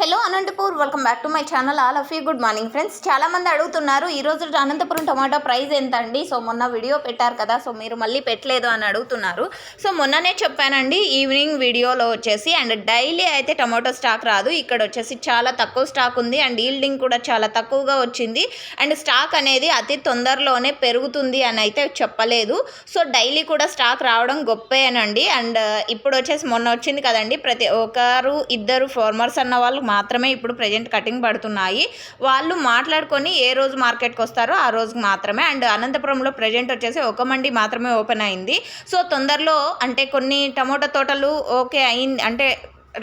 Hello Anantapur welcome back to my channel. All of you good morning friends. చాలా మంది అడుగుతున్నారు ఈ అనంతపురం టమాటా price ఎంత అండి సో మొన్న వీడియో పెట్టారు కదా సో మీరు మళ్ళీ పెట్టలేదు అని అడుగుతున్నారు. సో మొన్ననే చెప్పానండి ఈవినింగ్ వీడియోలో వచ్చేసి అండ్ డైలీ అయితే టమాటో స్టాక్ రాదు. ఇక్కడ వచ్చేసి చాలా తక్కువ స్టాక్ ఉంది అండ్ ఈల్డింగ్ కూడా చాలా తక్కువగా వచ్చింది. అండ్ స్టాక్ అనేది అతి తొందరలోనే పెరుగుతుంది అని అయితే చెప్పలేదు. సో డైలీ కూడా స్టాక్ రావడం గొప్పేనండి. అండ్ ఇప్పుడు వచ్చేసి మొన్న వచ్చింది కదండి ప్రతి ఒకరు ఇద్దరు ఫార్మర్స్ అన్న వాళ్ళు మాత్రమే ఇప్పుడు ప్రజెంట్ కటింగ్ పడుతున్నాయి. వాళ్ళు మాట్లాడుకొని ఏ రోజు మార్కెట్కి వస్తారో ఆ రోజుకి మాత్రమే. అండ్ అనంతపురంలో ప్రజెంట్ వచ్చేసి ఒక మండి మాత్రమే ఓపెన్ అయింది. సో తొందరలో అంటే కొన్ని టమోటా తోటలు ఓకే అయింది అంటే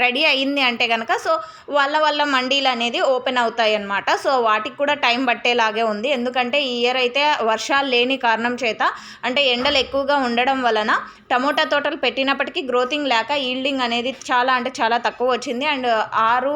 రెడీ అయింది అంటే కనుక సో వాళ్ళ వాళ్ళ మండీలు అనేది ఓపెన్ అవుతాయి అన్నమాట. సో వాటికి కూడా టైం పట్టేలాగే ఉంది. ఎందుకంటే ఈ ఇయర్ అయితే వర్షాలు లేని కారణం చేత అంటే ఎండలు ఎక్కువగా ఉండడం వలన టమోటా తోటలు పెట్టినప్పటికీ గ్రోతింగ్ లేక ఈల్డింగ్ అనేది చాలా అంటే చాలా తక్కువ వచ్చింది. అండ్ ఆరు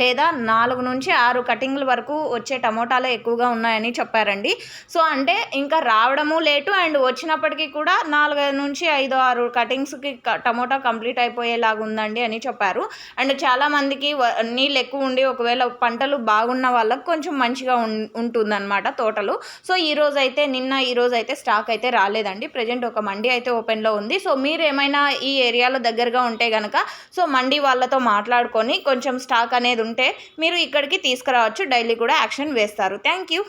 లేదా నాలుగు నుంచి ఆరు కటింగ్ల వరకు వచ్చే టమోటాలు ఎక్కువగా ఉన్నాయని చెప్పారండి. సో అంటే ఇంకా రావడము లేటు అండ్ వచ్చినప్పటికీ కూడా నాలుగు నుంచి ఐదు ఆరు కటింగ్స్కి టమోటా కంప్లీట్ అయిపోయేలాగా ఉందండి అని చెప్పారు. అండ్ చాలామందికి నీళ్ళు ఎక్కువ ఉండి ఒకవేళ పంటలు బాగున్న వాళ్ళకి కొంచెం మంచిగా ఉం ఉంటుందన్నమాట తోటలు. సో ఈ రోజు అయితే నిన్న ఈ రోజు అయితే స్టాక్ అయితే రాలేదండి. ప్రజెంట్ ఒక మండి అయితే ఓపెన్లో ఉంది. సో మీరు ఏమైనా ఈ ఏరియాలో దగ్గరగా ఉంటే కనుక సో మండి వాళ్ళతో మాట్లాడుకొని కొంచెం స్టాక్ అనేది ఉంటే మీరు ఇక్కడికి తీసుకురావచ్చు. డైలీ కూడా యాక్షన్ వేస్తారు. Thank you.